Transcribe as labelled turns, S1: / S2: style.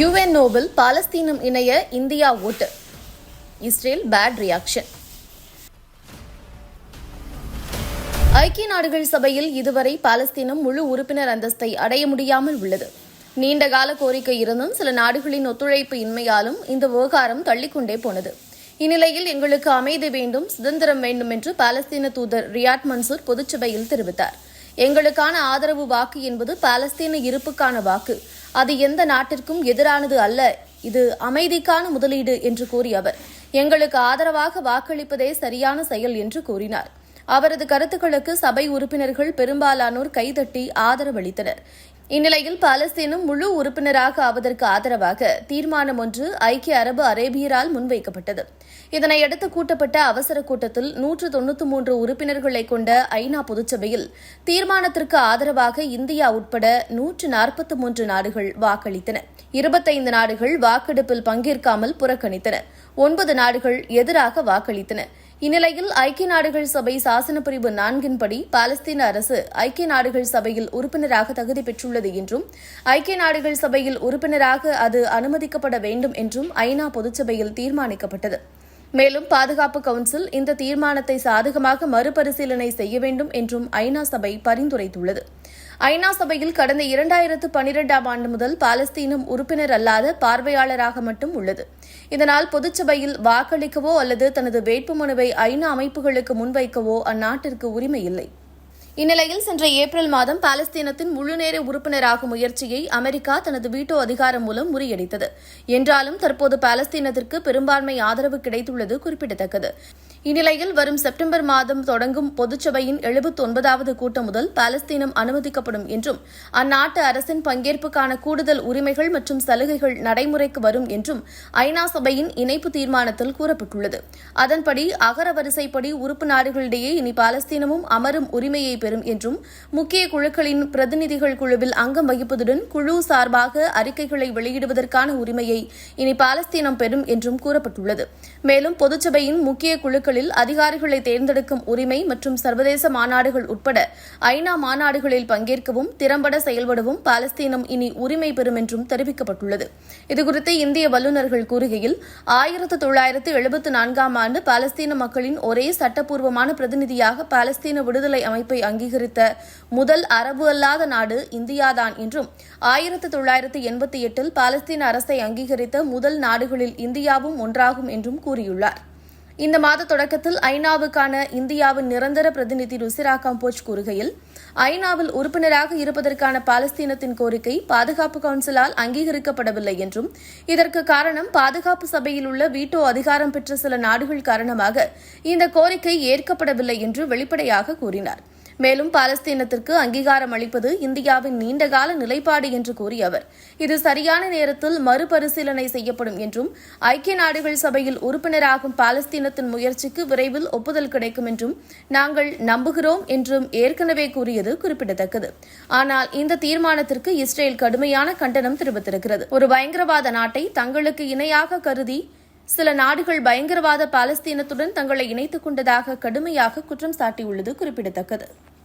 S1: UN Nobel பாலஸ்தீனம் இணைய India ஓட்டு. இஸ்ரேல் பேட் ரியாக்ஷன் ஐக்கிய நாடுகள் சபையில் இதுவரை பாலஸ்தீனம் முழு உறுப்பினர் அந்தஸ்தை அடைய முடியாமல் உள்ளது. நீண்டகால கோரிக்கை இருந்தும் சில நாடுகளின் ஒத்துழைப்பு இன்மையாலும் இந்த விவகாரம் தள்ளிக்கொண்டே போனது. இந்நிலையில் எங்களுக்கு அமைதி வேண்டும் சுதந்திரம் வேண்டும் என்று பாலஸ்தீன தூதர் ரியாட் மன்சூர் பொதுச்சபையில் தெரிவித்தார். எங்களுக்கான ஆதரவு வாக்கு என்பது பாலஸ்தீன இருப்புக்கான வாக்கு. அது எந்த நாட்டிற்கும் எதிரானது அல்ல. இது அமைதிக்கான முதலீடு என்று கூறிய அவர். எங்களுக்கு ஆதரவாக வாக்களிப்பதே சரியான செயல் என்று கூறினார். அவரது கருத்துக்களுக்கு சபை உறுப்பினர்கள் பெரும்பாலானோர் கைதட்டி ஆதரவளித்தனர். இந்நிலையில் பாலஸ்தீனம் முழு உறுப்பினராக ஆவதற்கு ஆதரவாக தீர்மானம் ஒன்று ஐக்கிய அரபு அரேபியரால் முன்வைக்கப்பட்டது. இதனையடுத்து கூட்டப்பட்ட அவசர கூட்டத்தில் நூற்று தொன்னூற்று மூன்று உறுப்பினர்களை கொண்ட ஐநா பொதுச்சபையில் தீர்மானத்திற்கு ஆதரவாக இந்தியா உட்பட நூற்று நாற்பத்தி மூன்று நாடுகள் வாக்களித்தன. இருபத்தைந்து நாடுகள் வாக்கெடுப்பில் பங்கேற்காமல் புறக்கணித்தன. ஒன்பது நாடுகள் எதிராக வாக்களித்தன. இந்நிலையில் ஐக்கிய நாடுகள் சபை சாசன பிரிவு நான்கின்படி பாலஸ்தீன அரசு ஐக்கிய நாடுகள் சபையில் உறுப்பினராக தகுதி பெற்றுள்ளது என்றும் ஐக்கிய நாடுகள் சபையில் உறுப்பினராக அது அனுமதிக்கப்பட வேண்டும் என்றும் ஐநா பொதுச்சபையில் தீர்மானிக்கப்பட்டது. மேலும் பாதுகாப்பு கவுன்சில் இந்த தீர்மானத்தை சாதகமாக மறுபரிசீலனை செய்ய வேண்டும் என்றும் ஐநா சபை பரிந்துரைத்துள்ளது. ஐநா சபையில் கடந்த இரண்டாயிரத்து பனிரெண்டாம் ஆண்டு முதல் பாலஸ்தீனம் உறுப்பினர் அல்லாத பார்வையாளராக மட்டும் உள்ளது. இதனால் பொதுச்சபையில் வாக்களிக்கவோ அல்லது தனது வேட்புமனுவை ஐநா அமைப்புகளுக்கு முன்வைக்கவோ அந்நாட்டிற்கு உரிமை இல்லை. இந்நிலையில் சென்ற ஏப்ரல் மாதம் பாலஸ்தீனத்தின் முழுநேர உறுப்பினராகும் முயற்சியை அமெரிக்கா தனது வீட்டோ அதிகாரம் மூலம் முறியடித்தது. என்றாலும் தற்போது பாலஸ்தீனத்திற்கு பெரும்பான்மை ஆதரவு கிடைத்துள்ளது குறிப்பிடத்தக்கது. இந்நிலையில் வரும் செப்டம்பர் மாதம் தொடங்கும் பொதுச்சபையின் எழுபத்தி ஒன்பதாவது கூட்டம் முதல் பாலஸ்தீனம் அனுமதிக்கப்படும் என்றும் அந்நாட்டு அரசின் பங்கேற்புக்கான கூடுதல் உரிமைகள் மற்றும் சலுகைகள் நடைமுறைக்கு வரும் என்றும் ஐநா சபையின் இணைப்பு தீர்மானத்தில் கூறப்பட்டுள்ளது. அதன்படி அகரவரிசைப்படி உறுப்பு நாடுகளிடையே இனி பாலஸ்தீனமும் அமரும் உரிமையை பெறும் என்றும் முக்கிய குழுக்களின் பிரதிநிதிகள் குழுவில் அங்கம் வகிப்பதுடன் குழு சார்பாக அறிக்கைகளை வெளியிடுவதற்கான உரிமையை இனி பாலஸ்தீனம் பெறும் என்றும் கூறப்பட்டுள்ளது. மேலும் பொதுச்சபையின் முக்கிய குழுக்கள் குழுக்களில் அதிகாரிகளை தேர்ந்தெடுக்கும் உரிமை மற்றும் சர்வதேச மாநாடுகள் உட்பட ஐநா மாநாடுகளில் பங்கேற்கவும் திறம்பட செயல்படவும் பாலஸ்தீனம் இனி உரிமை பெறும் என்றும் தெரிவிக்கப்பட்டுள்ளது. இதுகுறித்து இந்திய வல்லுநர்கள் கூறுகையில் ஆயிரத்து தொள்ளாயிரத்து எழுபத்து நான்காம் ஆண்டு பாலஸ்தீன மக்களின் ஒரே சட்டப்பூர்வமான பிரதிநிதியாக பாலஸ்தீன விடுதலை அமைப்பை அங்கீகரித்த முதல் அரபு அல்லாத நாடு இந்தியாதான் என்றும் ஆயிரத்து தொள்ளாயிரத்து எண்பத்தி எட்டில் பாலஸ்தீன அரசை அங்கீகரித்த முதல் நாடுகளில் இந்தியாவும் ஒன்றாகும் என்றும் கூறியுள்ளார். இந்த மாத தொடக்கத்தில் ஐநாவுக்கான இந்தியாவின் நிரந்தர பிரதிநிதி ருசிரா கம்போஜ் கூறுகையில் ஐநாவில் உறுப்பினராக இருப்பதற்கான பாலஸ்தீனத்தின் கோரிக்கை பாதுகாப்பு கவுன்சிலால் அங்கீகரிக்கப்படவில்லை என்றும் இதற்கு காரணம் பாதுகாப்பு சபையில் உள்ள வீட்டோ அதிகாரம் பெற்ற சில நாடுகள் காரணமாக இந்த கோரிக்கை ஏற்கப்படவில்லை என்று வெளிப்படையாக கூறினார். மேலும் பாலஸ்தீனத்திற்கு அங்கீகாரம் அளிப்பது இந்தியாவின் நீண்டகால நிலைப்பாடு என்று கூறிய அவர். இது சரியான நேரத்தில் மறுபரிசீலனை செய்யப்படும் என்றும் ஐக்கிய நாடுகள் சபையில் உறுப்பினராகும் பாலஸ்தீனத்தின் முயற்சிக்கு விரைவில் ஒப்புதல் கிடைக்கும் என்றும் நாங்கள் நம்புகிறோம் என்றும் ஏற்கனவே கூறியது குறிப்பிடத்தக்கது. ஆனால் இந்த தீர்மானத்திற்கு இஸ்ரேல் கடுமையான கண்டனம் தெரிவித்திருக்கிறது. ஒரு பயங்கரவாத நாட்டை தங்களுக்கு இணையாக கருதி சில நாடுகள் பயங்கரவாத பாலஸ்தீனத்துடன் தங்களை இணைத்துக் கொண்டதாக கடுமையாக குற்றம் சாட்டியுள்ளது குறிப்பிடத்தக்கது.